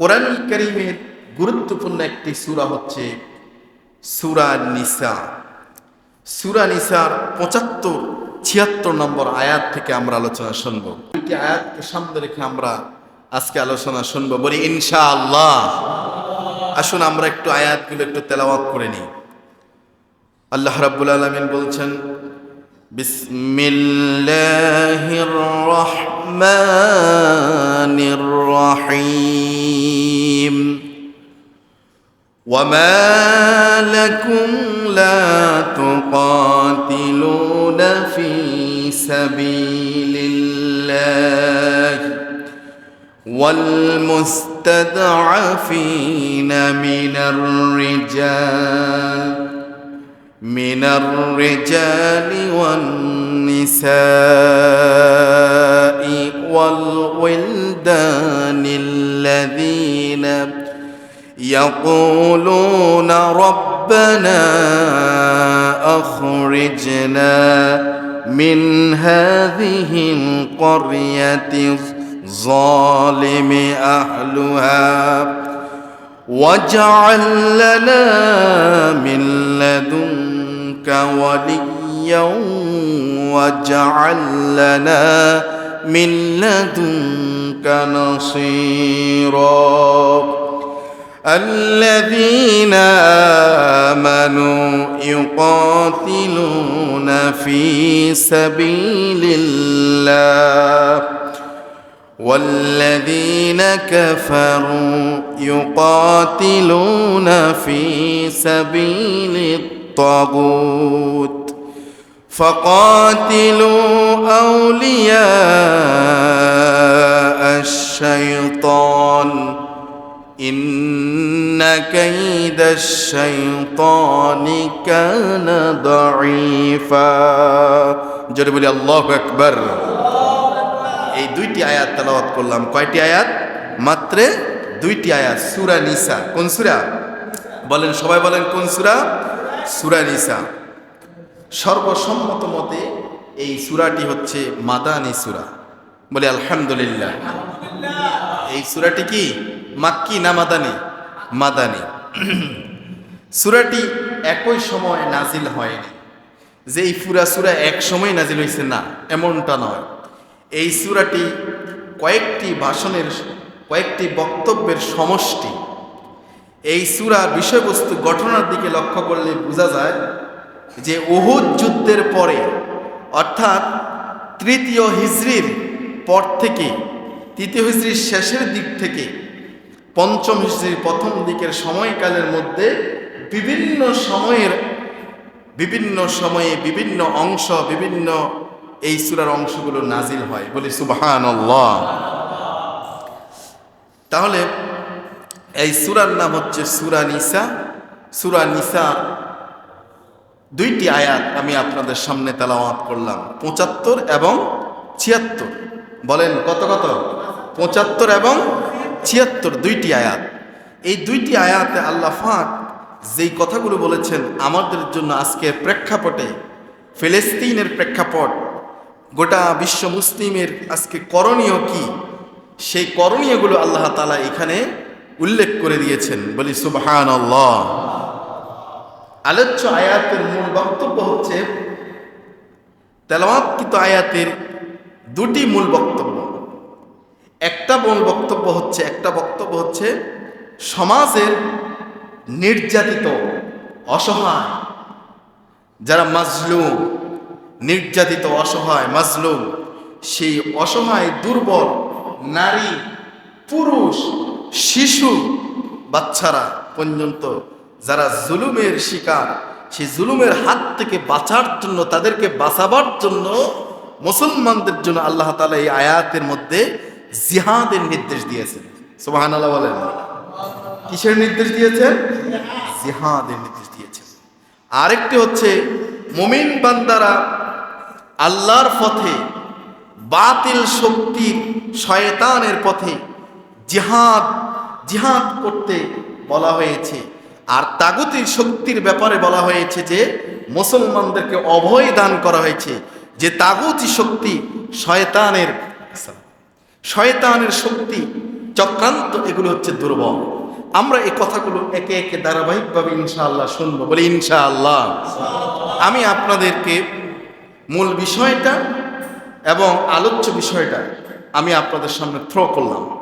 কোরআনুল করিমের গুরুত্বপূর্ণ একটি সূরা হচ্ছে সূরা নিসা। সূরা নিসার পঁচাত্তর, ছিয়াত্তর নম্বর আয়াত থেকে আমরা আলোচনা শুনব। দুইটি আয়াতকে সামনে রেখে আমরা আজকে আলোচনা শুনব। বলি, ইনশাআল্লাহ। আসুন আমরা একটু আয়াতগুলো একটু তেলাওয়াত করে নিই। আল্লাহ রাব্বুল আলামিন বলছেন, বিসমিল্লাহির রহমানির রহিম। وما لكم لا تقاتلون في سبيل الله والمستضعفين من الرجال من الرجال والنساء والولدان الذين يقولون ربنا أخرجنا من هذه القرية الظالم أهلها واجعل لنا من لدنك وليا واجعل لنا من لدنك نصيرا الذين آمنوا يقاتلون في سبيل الله والذين كفروا يقاتلون في سبيل الطاغوت فقاتلوا أولياء الشيطان كيد الشيطان كان ضعيفا جرب الله أكبر এই দুইটি আয়াত তেলাওয়াত করলাম কয়টি আয়াত মাত্র দুইটি আয়াত সুরা নিসা কোন সুরা বলেন সবাই বলেন কোন সুরা সুরা নিসা সর্বসম্মত মতে এই সুরাটি হচ্ছে মাদানি সুরা বলে আলহামদুলিল্লাহ এই সুরাটি কি মাক্কি না মাদানি মাদানি। সুরাটি একই সময় নাজিল হয়নি। যে এই ফুরা সুরা এক সময় নাজিল হয়েছে না, এমনটা নয়। এই সুরাটি কয়েকটি ভাষণের, কয়েকটি বক্তব্যের সমষ্টি। এই সুরা বিষয়বস্তু ঘটনার দিকে লক্ষ্য করলে বোঝা যায় যে উহুদ যুদ্ধের পরে, অর্থাৎ তৃতীয় হিজড়ির পর থেকে, তৃতীয় হিজড়ির শেষের দিক থেকে পঞ্চম হিজড়ির প্রথম দিকের সময়কালের মধ্যে বিভিন্ন সময়ের বিভিন্ন সময়ে বিভিন্ন অংশ, বিভিন্ন এই সুরার অংশগুলো নাজিল হয়। বলি সুবাহান তাহলে এই সুরার নাম হচ্ছে সুরা নিসা। সুরা নিসা দুইটি আয়াত আমি আপনাদের সামনে তেলাওয়াত করলাম। পঁচাত্তর এবং ছিয়াত্তর। বলেন কত কত? পঁচাত্তর এবং ছিয়াত্তর, দুইটি আয়াত। এই দুইটি আয়াতে আল্লাহ ফাঁক যেই কথাগুলো বলেছেন, আমাদের জন্য আজকের প্রেক্ষাপটে, ফিলিস্তিনের প্রেক্ষাপট, গোটা বিশ্ব মুসলিমের আজকে করণীয় কি? সেই করণীয়গুলো আল্লাহ তালা এখানে উল্লেখ করে দিয়েছেন। বলি সুবহান আল্লাহ আলোচ্য আয়াতের মূল বক্তব্য হচ্ছে, তেলাওয়াতকৃত আয়াতের দুটি মূল বক্তব্য। একটা মূল বক্তব্য হচ্ছে, একটা বক্তব্য হচ্ছে, সমাজের নির্যাতিত, অসহায়, যারা মাজলুম, নির্যাতিত, অসহায়, মাজলুম, সেই অসহায়, দুর্বল নারী, পুরুষ, শিশু, বাচ্চারা পর্যন্ত যারা জুলুমের শিকার, সেই জুলুমের হাত থেকে বাঁচার জন্য, তাদেরকে বাঁচাবার জন্য মুসলমানদের জন্য আল্লাহ তালা এই আয়াতের মধ্যে জিহাদের নির্দেশ দিয়েছেন। সোহান আল্লাহ বলেন। কিসের নির্দেশ দিয়েছেন? জিহাদের নির্দেশ দিয়েছেন। আরেকটি হচ্ছে, মুমিন বান্দারা আল্লাহর পথে বাতিল শক্তি শয়তানের পথে জিহাদ জিহাদ করতে বলা হয়েছে। আর তাগুতির শক্তির ব্যাপারে বলা হয়েছে যে, মুসলমানদেরকে অভয় দান করা হয়েছে। যে তাগুতি শক্তি শয়তানের শয়তানের শক্তি চক্রান্ত, এগুলো হচ্ছে দুর্বল। আমরা এই কথাগুলো একে একে ধারাবাহিকভাবে ইনশাআল্লাহ শুনব। বলি, ইনশাআল্লাহ। আমি আপনাদেরকে মূল বিষয়টা এবং আলোচ্য বিষয়টা আমি আপনাদের সামনে থ্রো করলাম।